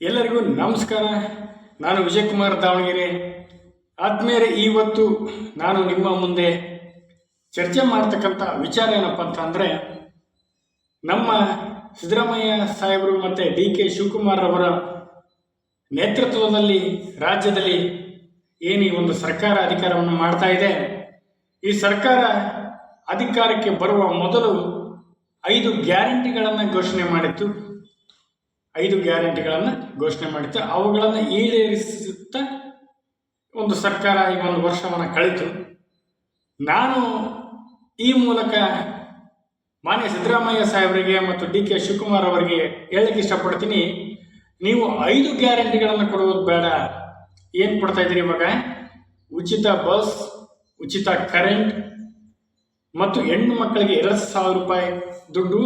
ಎಲ್ಲರಿಗೂ ನಮಸ್ಕಾರ. ನಾನು ವಿಜಯಕುಮಾರ್ ದಾವಣಗೆರೆ. ಆದ್ಮೇಲೆ ಇವತ್ತು ನಾನು ನಿಮ್ಮ ಮುಂದೆ ಚರ್ಚೆ ಮಾಡ್ತಕ್ಕಂಥ ವಿಚಾರ ಏನಪ್ಪ ಅಂತ ಅಂದರೆ ನಮ್ಮ ಸಿದ್ದರಾಮಯ್ಯ ಸಾಹೇಬರು ಮತ್ತು ಡಿ ಕೆ ಶಿವಕುಮಾರ್ ಅವರ ನೇತೃತ್ವದಲ್ಲಿ ರಾಜ್ಯದಲ್ಲಿ ಏನು ಈ ಒಂದು ಸರ್ಕಾರ ಅಧಿಕಾರವನ್ನು ಮಾಡ್ತಾ ಇದೆ. ಈ ಸರ್ಕಾರ ಅಧಿಕಾರಕ್ಕೆ ಬರುವ ಮೊದಲು ಐದು ಗ್ಯಾರಂಟಿಗಳನ್ನು ಘೋಷಣೆ ಮಾಡಿತ್ತು. ಐದು ಗ್ಯಾರಂಟಿಗಳನ್ನು ಘೋಷಣೆ ಮಾಡಿತ್ತು. ಅವುಗಳನ್ನು ಈಡೇರಿಸುತ್ತಾ ಒಂದು ಸರ್ಕಾರ ಈಗ ಒಂದು ವರ್ಷವನ್ನು ಕಳೆಯಿತು ನಾನು ಈ ಮೂಲಕ ಮಾನ್ಯ ಸಿದ್ದರಾಮಯ್ಯ ಸಾಹೇಬರಿಗೆ ಮತ್ತು ಡಿ ಕೆ ಶಿವಕುಮಾರ್ ಅವರಿಗೆ ಹೇಳಕ್ಕೆ ಇಷ್ಟಪಡ್ತೀನಿ. ನೀವು ಐದು ಗ್ಯಾರಂಟಿಗಳನ್ನು ಕೊಡುವುದು ಬೇಡ. ಏನು ಕೊಡ್ತಾ ಇದ್ದೀರಿ ಇವಾಗ ಉಚಿತ ಬಸ್, ಉಚಿತ ಕರೆಂಟ್ ಮತ್ತು ಹೆಣ್ಣು ಮಕ್ಕಳಿಗೆ ಎರಡು ಸಾವಿರ ರೂಪಾಯಿ ದುಡ್ಡು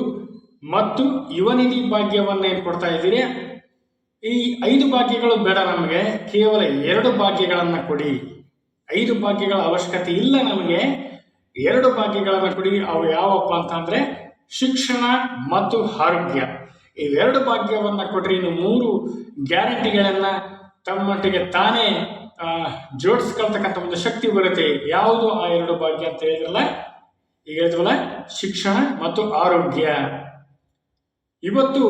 ಮತ್ತು ಯುವನಿಧಿ ಭಾಗ್ಯವನ್ನು ಏನು ಕೊಡ್ತಾ ಇದ್ದೀರಿ? ಈ ಐದು ಭಾಗ್ಯಗಳು ಬೇಡ ನಮಗೆ, ಕೇವಲ ಎರಡು ಭಾಗ್ಯಗಳನ್ನು ಕೊಡಿ. ಐದು ಭಾಗ್ಯಗಳ ಅವಶ್ಯಕತೆ ಇಲ್ಲ ನಮಗೆ, ಎರಡು ಭಾಗ್ಯಗಳನ್ನು ಕೊಡಿ. ಅವು ಯಾವಪ್ಪ ಅಂತಂದರೆ ಶಿಕ್ಷಣ ಮತ್ತು ಆರೋಗ್ಯ. ಇವೆರಡು ಭಾಗ್ಯವನ್ನು ಕೊಡ್ರಿ. ಇನ್ನು ಮೂರು ಗ್ಯಾರಂಟಿಗಳನ್ನು ತಮ್ಮೊಟ್ಟಿಗೆ ತಾನೇ ಜೋಡಿಸ್ಕೊಳ್ತಕ್ಕಂಥ ಒಂದು ಶಕ್ತಿ ಬರುತ್ತೆ. ಯಾವುದು ಆ ಎರಡು ಭಾಗ್ಯ ಅಂತ ಹೇಳಿದ್ರಲ್ಲ? ಈಗ ಹೇಳಿದ್ರಲ್ಲ ಶಿಕ್ಷಣ ಮತ್ತು ಆರೋಗ್ಯ. ಇವತ್ತು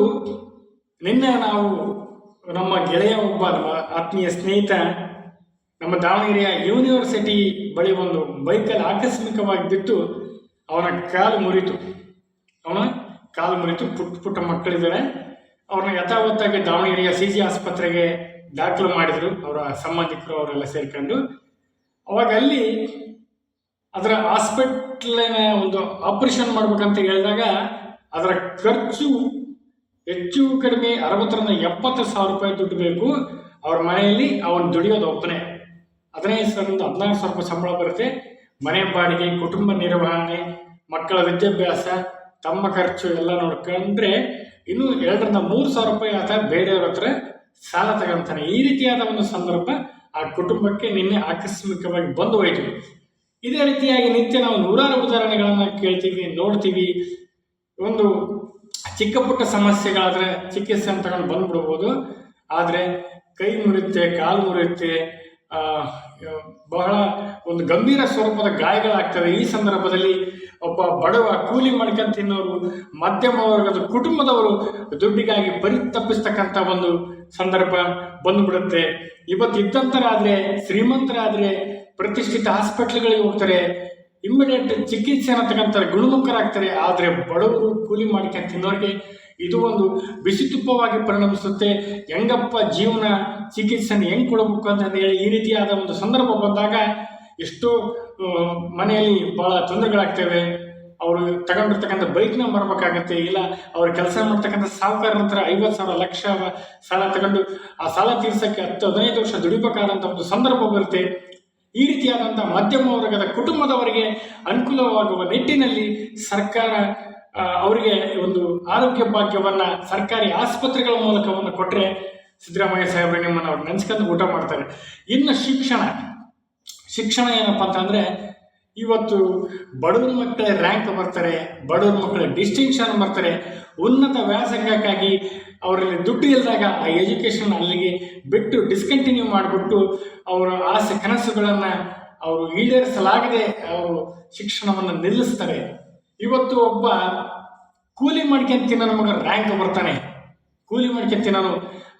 ನಿನ್ನೆ ನಾವು ನಮ್ಮ ಗೆಳೆಯ ಒಬ್ಬ ಆತ್ಮೀಯ ಸ್ನೇಹಿತ, ನಮ್ಮ ದಾವಣಗೆರೆಯ ಯೂನಿವರ್ಸಿಟಿ ಬಳಿ ಒಂದು ಬೈಕಲ್ಲಿ ಆಕಸ್ಮಿಕವಾಗಿ ಬಿಟ್ಟು ಅವನ ಕಾಲು ಮುರಿತು. ಅವನ ಕಾಲು ಮುರಿತು, ಪುಟ್ಟ ಪುಟ್ಟ ಮಕ್ಕಳಿದ್ದಾರೆ ಅವ್ರನ್ನ ಯಥಾವತ್ತಾಗಿ ದಾವಣಗೆರೆಯ ಸಿ ಜಿ ಆಸ್ಪತ್ರೆಗೆ ದಾಖಲು ಮಾಡಿದರು. ಅವರ ಸಂಬಂಧಿಕರು ಅವರೆಲ್ಲ ಸೇರ್ಕೊಂಡು. ಅವಾಗ ಅಲ್ಲಿ ಅದರ ಹಾಸ್ಪಿಟ್ಲಿನ ಒಂದು ಆಪರೇಷನ್ ಮಾಡ್ಬೇಕಂತ ಹೇಳಿದಾಗ ಅದರ ಖರ್ಚು ಹೆಚ್ಚು ಕಡಿಮೆ ಅರವತ್ತರಿಂದ ಎಪ್ಪತ್ತು ಸಾವಿರ ರೂಪಾಯಿ ದುಡ್ಡು ಬೇಕು. ಅವ್ರ ಮನೆಯಲ್ಲಿ ಅವನು ದುಡಿಯೋದು ಒಬ್ಬನೇ. ಹದಿನೈದು ಸಾವಿರದಿಂದ ಹದಿನಾಲ್ಕು ಸಾವಿರ ರೂಪಾಯಿ ಸಂಬಳ ಬರುತ್ತೆ. ಮನೆ ಬಾಡಿಗೆ, ಕುಟುಂಬ ನಿರ್ವಹಣೆ, ಮಕ್ಕಳ ವಿದ್ಯಾಭ್ಯಾಸ, ತಮ್ಮ ಖರ್ಚು ಎಲ್ಲ ನೋಡ್ಕೊಂಡ್ರೆ ಇನ್ನು ಎರಡರಿಂದ ಮೂರು ಸಾವಿರ ರೂಪಾಯಿ ಆತ ಬೇರೆಯವ್ರ ಹತ್ರ ಸಾಲ ತಗೊಂತಾನೆ. ಈ ರೀತಿಯಾದ ಒಂದು ಸಂದರ್ಭ ಆ ಕುಟುಂಬಕ್ಕೆ ನಿನ್ನೆ ಆಕಸ್ಮಿಕವಾಗಿ ಬಂದು ಹೋಯಿತು. ಇದೇ ರೀತಿಯಾಗಿ ನಿತ್ಯ ನಾವು ನೂರಾರು ಉದಾಹರಣೆಗಳನ್ನು ಕೇಳ್ತೀವಿ, ನೋಡ್ತೀವಿ. ಒಂದು ಚಿಕ್ಕ ಪುಟ್ಟ ಸಮಸ್ಯೆಗಳಾದರೆ ಚಿಕಿತ್ಸೆ ಅಂತ ತಗೊಂಡು ಬಂದ್ಬಿಡ್ಬೋದು. ಆದರೆ ಕೈ ಮುರಿಯುತ್ತೆ, ಕಾಲು ಮುರಿಯುತ್ತೆ ಬಹಳ ಒಂದು ಗಂಭೀರ ಸ್ವರೂಪದ ಗಾಯಗಳಾಗ್ತವೆ. ಈ ಸಂದರ್ಭದಲ್ಲಿ ಒಬ್ಬ ಬಡವ ಕೂಲಿ ಮಾಡ್ಕೊಂಡು ತಿನ್ನೋರು, ಮಧ್ಯಮ ವರ್ಗದ ಕುಟುಂಬದವರು ದುಡ್ಡಿಗಾಗಿ ಪರಿತಪ್ಪಿಸ್ತಕ್ಕಂಥ ಒಂದು ಸಂದರ್ಭ ಬಂದುಬಿಡುತ್ತೆ. ಇವತ್ತು ಇದ್ದಂತರಾದರೆ ಶ್ರೀಮಂತರಾದರೆ, ಪ್ರತಿಷ್ಠಿತ ಹಾಸ್ಪಿಟ್ಲ್ಗಳಿಗೆ ಹೋಗ್ತಾರೆ. ಇಮ್ಮಿಡಿಯೇಟ್ ಚಿಕಿತ್ಸೆ ತಗೊಂತಾರೆ, ಗುಣಮುಖರಾಗ್ತಾರೆ, ಆದರೆ ಬಡವರು ಕೂಲಿ ಮಾಡ್ಕೊಂಡು ತಿನ್ನೋರಿಗೆ ಇದು ಒಂದು ಬಿಸಿ ತುಪ್ಪವಾಗಿ ಪರಿಣಮಿಸುತ್ತೆ. ಹೆಂಗಪ್ಪ ಜೀವನ, ಚಿಕಿತ್ಸೆನ ಹೆಂಗೆ ಕೊಡಬೇಕು ಅಂತ ಹೇಳಿ ಈ ರೀತಿಯಾದ ಒಂದು ಸಂದರ್ಭ ಬಂದಾಗ ಎಷ್ಟೋ ಮನೆಯಲ್ಲಿ ಭಾಳ ತೊಂದರೆಗಳಾಗ್ತವೆ. ಅವರು ತಗೊಂಡಿರ್ತಕ್ಕಂಥ ಬೈಕ್ನ ಬರಬೇಕಾಗತ್ತೆ ಇಲ್ಲ ಅವ್ರು ಕೆಲಸ ಮಾಡ್ತಕ್ಕಂಥ ಸಾಹುಕಾರ ನಂತರ ಐವತ್ತು ಸಾವಿರ, ಲಕ್ಷ ಸಾಲ ತಗೊಂಡು ಆ ಸಾಲ ತೀರ್ಸೋಕ್ಕೆ ಹತ್ತು, ಹದಿನೈದು ವರ್ಷ ದುಡಿಬೇಕಾದಂಥ ಒಂದು ಸಂದರ್ಭ ಬರುತ್ತೆ. ಈ ರೀತಿಯಾದಂಥ ಮಧ್ಯಮ ವರ್ಗದ ಕುಟುಂಬದವರಿಗೆ ಅನುಕೂಲವಾಗುವ ನಿಟ್ಟಿನಲ್ಲಿ ಸರ್ಕಾರ ಅವರಿಗೆ ಒಂದು ಆರೋಗ್ಯ ಭಾಗ್ಯವನ್ನು ಸರ್ಕಾರಿ ಆಸ್ಪತ್ರೆಗಳ ಮೂಲಕವನ್ನು ಕೊಟ್ಟರೆ ಸಿದ್ದರಾಮಯ್ಯ ಸಾಹೇಬ್ರೆ ನಿಮ್ಮನ್ನು ಅವ್ರು ನೆನೆಸ್ಕೊಂಡು ಊಟ ಮಾಡ್ತಾರೆ. ಇನ್ನು ಶಿಕ್ಷಣ. ಶಿಕ್ಷಣ ಏನಪ್ಪ ಅಂತಂದರೆ ಇವತ್ತು ಬಡವ್ರ ಮಕ್ಕಳ ರ್ಯಾಂಕ್ ಬರ್ತಾರೆ, ಬಡವ್ರ ಮಕ್ಕಳ ಡಿಸ್ಟಿಂಕ್ಷನ್ ಬರ್ತಾರೆ. ಉನ್ನತ ವ್ಯಾಸಂಗಕ್ಕಾಗಿ ಅವರಲ್ಲಿ ದುಡ್ಡು ಇಲ್ಲದಾಗ ಆ ಎಜುಕೇಷನ್ ಅಲ್ಲಿಗೆ ಬಿಟ್ಟು ಡಿಸ್ಕಂಟಿನ್ಯೂ ಮಾಡಿಬಿಟ್ಟು ಅವರ ಆಸೆ ಕನಸುಗಳನ್ನು ಅವರು ಈಡೇರಿಸಲಾಗದೆ ಅವರು ಶಿಕ್ಷಣವನ್ನು ನಿಲ್ಲಿಸ್ತಾರೆ. ಇವತ್ತು ಒಬ್ಬ ಕೂಲಿ ಮಾಡ್ಕೊಂಡು ತಿನ್ನೋ ಮಗ ರ್ಯಾಂಕ್ ಬರ್ತಾನೆ. ಕೂಲಿ ಮಾಡ್ಕೊಂಡು ತಿನ್ನೋನು,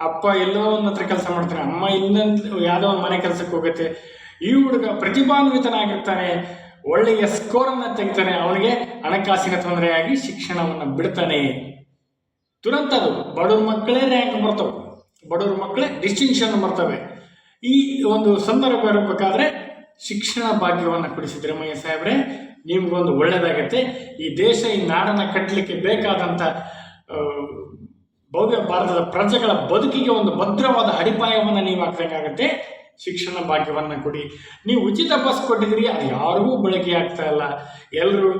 ಅಪ್ಪ ಎಲ್ಲೋ ಒಂದು ಹತ್ರ ಕೆಲಸ ಮಾಡ್ತಾನೆ ಅಮ್ಮ ಇನ್ನೊಂದು ಯಾವುದೋ ಮನೆ ಕೆಲಸಕ್ಕೆ ಹೋಗುತ್ತೆ ಈ ಹುಡುಗ ಪ್ರತಿಭಾನ್ವಿತನಾಗಿರ್ತಾನೆ, ಒಳ್ಳೆಯ ಸ್ಕೋರನ್ನು ತೆಗಿತಾನೆ, ಅವನಿಗೆ ಹಣಕಾಸಿನ ತೊಂದರೆಯಾಗಿ ಶಿಕ್ಷಣವನ್ನು ಬಿಡ್ತಾನೆ. ತುರಂತ ಅದು ಬಡವ್ರ ಮಕ್ಕಳೇ ರ್ಯಾಂಕ್ ಬರ್ತವೆ. ಬಡವ್ರ ಮಕ್ಕಳೇ ಡಿಸ್ಟಿಂಕ್ಷನ್ ಬರ್ತವೆ. ಈ ಒಂದು ಸಂದರ್ಭ ಇರಬೇಕಾದ್ರೆ ಶಿಕ್ಷಣ ಭಾಗ್ಯವನ್ನು ಕೊಡಿ ಸಾಹೇಬ್ರೆ, ನಿಮ್ಗೊಂದು ಒಳ್ಳೆಯದಾಗತ್ತೆ ಈ ದೇಶ, ಈ ನಾಡನ್ನು ಕಟ್ಟಲಿಕ್ಕೆ ಬೇಕಾದಂಥ ಭವ್ಯ ಭಾರತದ ಪ್ರಜೆಗಳ ಬದುಕಿಗೆ ಒಂದು ಭದ್ರವಾದ ಅಡಿಪಾಯವನ್ನು ನೀವು ಹಾಕ್ಬೇಕಾಗತ್ತೆ ಶಿಕ್ಷಣ ಭಾಗ್ಯವನ್ನು ಕೊಡಿ. ನೀವು ಉಚಿತ ಬಸ್ ಕೊಟ್ಟಿದ್ದೀರಿ, ಅದು ಯಾರಿಗೂ ಬಳಕೆ ಆಗ್ತಾ ಇಲ್ಲ. ಎಲ್ಲರೂ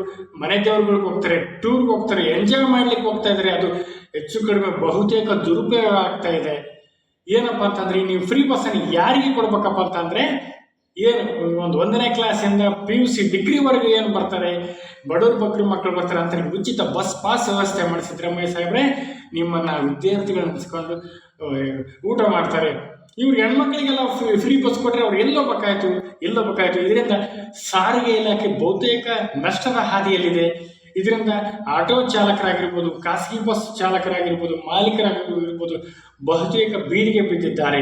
ಮನೆ ದೇವ್ರುಗಳಿಗೆ ಹೋಗ್ತಾರೆ ಟೂರ್ಗೆ ಹೋಗ್ತಾರೆ ಎಂಜಾಯ್ ಮಾಡ್ಲಿಕ್ಕೆ ಹೋಗ್ತಾ ಇದ್ದಾರೆ ಅದು ಹೆಚ್ಚು ಕಡಿಮೆ ಬಹುತೇಕ ದುರುಪಯೋಗ ಆಗ್ತಾ ಇದೆ. ಏನಪ್ಪ ಅಂತಂದ್ರೆ, ನೀವು ಫ್ರೀ ಬಸ್ಸನ್ನು ಯಾರಿಗೆ ಕೊಡ್ಬೇಕಪ್ಪ ಅಂತಂದ್ರೆ, ಏನು ಒಂದು ಒಂದನೇ ಕ್ಲಾಸಿಂದ ಪಿ ಯು ಸಿ ಡಿಗ್ರಿವರೆಗೂ ಏನು ಬರ್ತಾರೆ, ಬಡವ್ರ ಬಗ್ಗರು ಮಕ್ಕಳು ಬರ್ತಾರೆ ಅಂತ ಉಚಿತ ಬಸ್ ಪಾಸ್ ವ್ಯವಸ್ಥೆ ಮಾಡಿಸಿದ್ರೆ ಸಿದ್ದರಾಮಯ್ಯ ಸಾಹೇಬ್ರೆ, ನಿಮ್ಮನ್ನು ವಿದ್ಯಾರ್ಥಿಗಳನ್ನ ಊಟ ಮಾಡ್ತಾರೆ. ಇವ್ರಿಗೆ ಹೆಣ್ಮಕ್ಳಿಗೆಲ್ಲ ಫ್ರೀ ಬಸ್ ಕೊಟ್ಟರೆ ಅವ್ರು ಎಲ್ಲೋಗ್ಬೇಕಾಯ್ತು ಎಲ್ಲೋಗ್ಬೇಕಾಯ್ತು ಇದರಿಂದ ಸಾರಿಗೆ ಇಲಾಖೆ ಬಹುತೇಕ ನಷ್ಟದ ಹಾದಿಯಲ್ಲಿದೆ. ಇದರಿಂದ ಆಟೋ ಚಾಲಕರಾಗಿರ್ಬೋದು, ಖಾಸಗಿ ಬಸ್ ಚಾಲಕರಾಗಿರ್ಬೋದು, ಮಾಲೀಕರಾಗಿರ್ಬೋದು ಬಹುತೇಕ ಬೀದಿಗೆ ಬಿದ್ದಿದ್ದಾರೆ.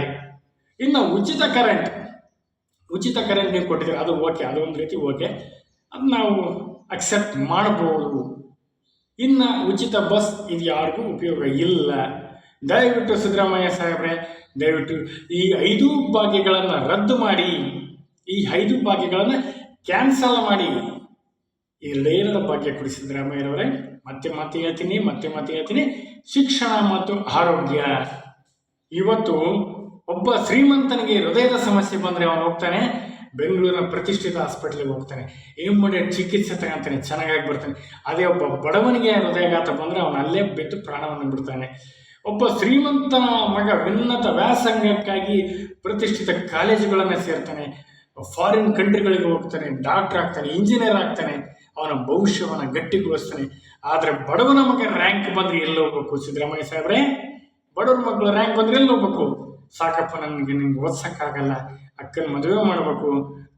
ಇನ್ನು ಉಚಿತ ಕರೆಂಟ್ ಉಚಿತ ಕರೆಂಟ್ ನೀವು ಕೊಟ್ಟಿದ್ರೆ ಅದು ಓಕೆ ಅದು ಒಂದು ರೀತಿ ಓಕೆ ಅದು ನಾವು ಅಕ್ಸೆಪ್ಟ್ ಮಾಡಬಹುದು ಇನ್ನು ಉಚಿತ ಬಸ್ ಇದು ಯಾರಿಗೂ ಉಪಯೋಗ ಇಲ್ಲ. ದಯವಿಟ್ಟು ಸಿದ್ದರಾಮಯ್ಯ ಸಾಹೇಬ್ರೆ, ದಯವಿಟ್ಟು ಈ ಐದು ಭಾಗ್ಯಗಳನ್ನು ರದ್ದು ಮಾಡಿ, ಈ ಐದು ಭಾಗ್ಯಗಳನ್ನು ಕ್ಯಾನ್ಸಲ್ ಮಾಡಿ. ಎರಡೇರಡು ಭಾಗ್ಯ ಕೊಡಿ ಸಿದ್ದರಾಮಯ್ಯರವರೇ. ಮತ್ತೆ ಮತ್ತೆ ಹೇಳ್ತೀನಿ, ಮತ್ತೆ ಮತ್ತೆ ಹೇಳ್ತೀನಿ. ಶಿಕ್ಷಣ ಮತ್ತು ಆರೋಗ್ಯ. ಇವತ್ತು ಒಬ್ಬ ಶ್ರೀಮಂತನಿಗೆ ಹೃದಯದ ಸಮಸ್ಯೆ ಬಂದರೆ ಅವನು ಹೋಗ್ತಾನೆ, ಬೆಂಗಳೂರಿನ ಪ್ರತಿಷ್ಠಿತ ಹಾಸ್ಪಿಟ್ಲಿಗೆ ಹೋಗ್ತಾನೆ. ಇಮ್ಮಿಡಿಯೇಟ್ ಚಿಕಿತ್ಸೆ ತಗೊಂತಾನೆ ಚೆನ್ನಾಗಾಗಿ ಬರ್ತಾನೆ ಅದೇ ಒಬ್ಬ ಬಡವನಿಗೆ ಹೃದಯಾಘಾತ ಬಂದರೆ ಅವನು ಅಲ್ಲೇ ಬಿದ್ದು ಪ್ರಾಣವನ್ನು ಬಿಡ್ತಾನೆ. ಒಬ್ಬ ಶ್ರೀಮಂತನ ಮಗ ಉನ್ನತ ವ್ಯಾಸಂಗಕ್ಕಾಗಿ ಪ್ರತಿಷ್ಠಿತ ಕಾಲೇಜುಗಳನ್ನು ಸೇರ್ತಾನೆ ಫಾರಿನ್ ಕಂಟ್ರಿಗಳಿಗೆ ಹೋಗ್ತಾನೆ ಡಾಕ್ಟರ್ ಆಗ್ತಾನೆ ಇಂಜಿನಿಯರ್ ಆಗ್ತಾನೆ, ಅವನ ಭವಿಷ್ಯವನ್ನು ಗಟ್ಟಿಗೊಳಿಸ್ತಾನೆ. ಆದರೆ ಬಡವನ ಮಗ ರ್ಯಾಂಕ್ ಬಂದರೆ ಎಲ್ಲಿ ಹೋಗ್ಬೇಕು, ಸಿದ್ದರಾಮಯ್ಯ ಸಾಹೇಬ್ರೆ. ಬಡವರ ಮಕ್ಕಳು ರ್ಯಾಂಕ್ ಬಂದ್ರೆ ಎಲ್ಲಿ ಹೋಗ್ಬೇಕು. ಸಾಕಪ್ಪ, ನನಗೆ ನಿಮ್ಗೆ ಓದ್ಸೋಕ್ಕಾಗಲ್ಲ. ಅಕ್ಕನ ಮದುವೆ ಮಾಡಬೇಕು.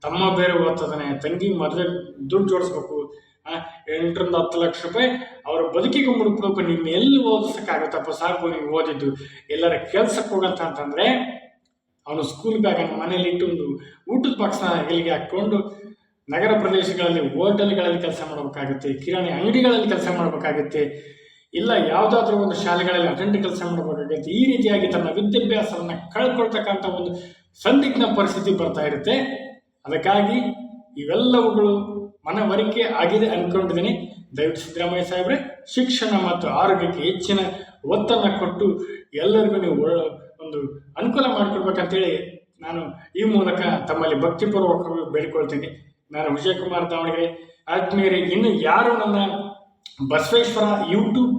ತಮ್ಮ ಬೇರೆ ಓದ್ತದಾನೆ. ತಂಗಿ ಮದುವೆ ದುಡ್ಡು ಜೋಡಿಸ್ಬೇಕು. ಎಂಟರಿಂದ ಹತ್ತು ಲಕ್ಷ ರೂಪಾಯಿ ಬದುಕಿಗೆ ಮುಡುಕ್ಬೇಕು ನಿಮ್ಮ ಎಲ್ಲಿ ಓದಿಸೋಕ್ಕಾಗತ್ತಪ್ಪ ಸಾಕು ನೀವು ಓದಿದ್ದು. ಎಲ್ಲರ ಕೆಲ್ಸಕ್ಕೆ ಹೋಗಂತ ಅಂತಂದರೆ, ಅವನು ಸ್ಕೂಲ್ ಬ್ಯಾಗನ್ನು ಮನೇಲಿ ಇಟ್ಟು ಊಟದ ಬಾಕ್ಸ್ನ ಎಲ್ಲಿಗೆ ಹಾಕ್ಕೊಂಡು ನಗರ ಪ್ರದೇಶಗಳಲ್ಲಿ, ಹೋಟೆಲ್ಗಳಲ್ಲಿ ಕೆಲಸ ಮಾಡಬೇಕಾಗುತ್ತೆ, ಕಿರಾಣಿ ಅಂಗಡಿಗಳಲ್ಲಿ ಕೆಲಸ ಮಾಡಬೇಕಾಗುತ್ತೆ, ಇಲ್ಲ ಯಾವುದಾದ್ರೂ ಒಂದು ಶಾಲೆಗಳಲ್ಲಿ ಅಟೆಂಡ್ ಕೆಲಸ ಮಾಡಬೇಕಾಗುತ್ತೆ, ಈ ರೀತಿಯಾಗಿ ತನ್ನ ವಿದ್ಯಾಭ್ಯಾಸವನ್ನು ಕಳ್ಕೊಳ್ತಕ್ಕಂಥ ಒಂದು ಸಂದಿಗ್ಧ ಪರಿಸ್ಥಿತಿ ಬರ್ತಾ ಇರುತ್ತೆ. ಅದಕ್ಕಾಗಿ ಇವೆಲ್ಲವುಗಳು ಮನವರಿಕೆ ಆಗಿದೆ ಅಂದ್ಕೊಂಡಿದ್ದೀನಿ ದಯವಿಟ್ಟು ಸಿದ್ದರಾಮಯ್ಯ ಸಾಹೇಬ್ರೆ, ಶಿಕ್ಷಣ ಮತ್ತು ಆರೋಗ್ಯಕ್ಕೆ ಹೆಚ್ಚಿನ ಒತ್ತನ್ನು ಕೊಟ್ಟು ಎಲ್ಲರಿಗೂ ನೀವು ಒಂದು ಅನುಕೂಲ ಮಾಡಿಕೊಡ್ಬೇಕಂತೇಳಿ ನಾನು ಈ ಮೂಲಕ ತಮ್ಮಲ್ಲಿ ಭಕ್ತಿಪೂರ್ವಕವಾಗಿ ಬೇಡಿಕೊಳ್ತೀನಿ. ನಾನು ವಿಜಯಕುಮಾರ್ ದಾವಣಗೆರೆ, ಆದ್ಮೇಲೆ ಇನ್ನು ಯಾರು ನನ್ನ ಬಸವೇಶ್ವರ ಯೂಟ್ಯೂಬ್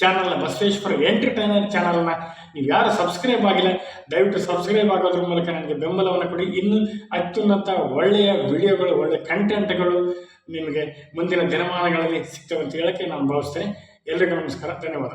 ಚಾನಲ್ನ ಬಸವೇಶ್ವರ ಎಂಟರ್ಟೈನರ್ ಚಾನಲ್ನ ನೀವು ಯಾರು ಸಬ್ಸ್ಕ್ರೈಬ್ ಆಗಿಲ್ಲ, ದಯವಿಟ್ಟು ಸಬ್ಸ್ಕ್ರೈಬ್ ಆಗೋದ್ರ ಮೂಲಕ ನನಗೆ ಬೆಂಬಲವನ್ನು ಕೊಡಿ. ಇನ್ನು ಅತ್ಯುನ್ನತ ಒಳ್ಳೆಯ ವಿಡಿಯೋಗಳು ಒಳ್ಳೆಯ ಕಂಟೆಂಟ್ಗಳು ನಿಮಗೆ ಮುಂದಿನ ದಿನಮಾನಗಳಲ್ಲಿ ಸಿಗ್ತವೆ ಅಂತ ಹೇಳಕ್ಕೆ ನಾನು ಭಾವಿಸ್ತೇನೆ. ಎಲ್ರಿಗೂ ನಮಸ್ಕಾರ, ಧನ್ಯವಾದ.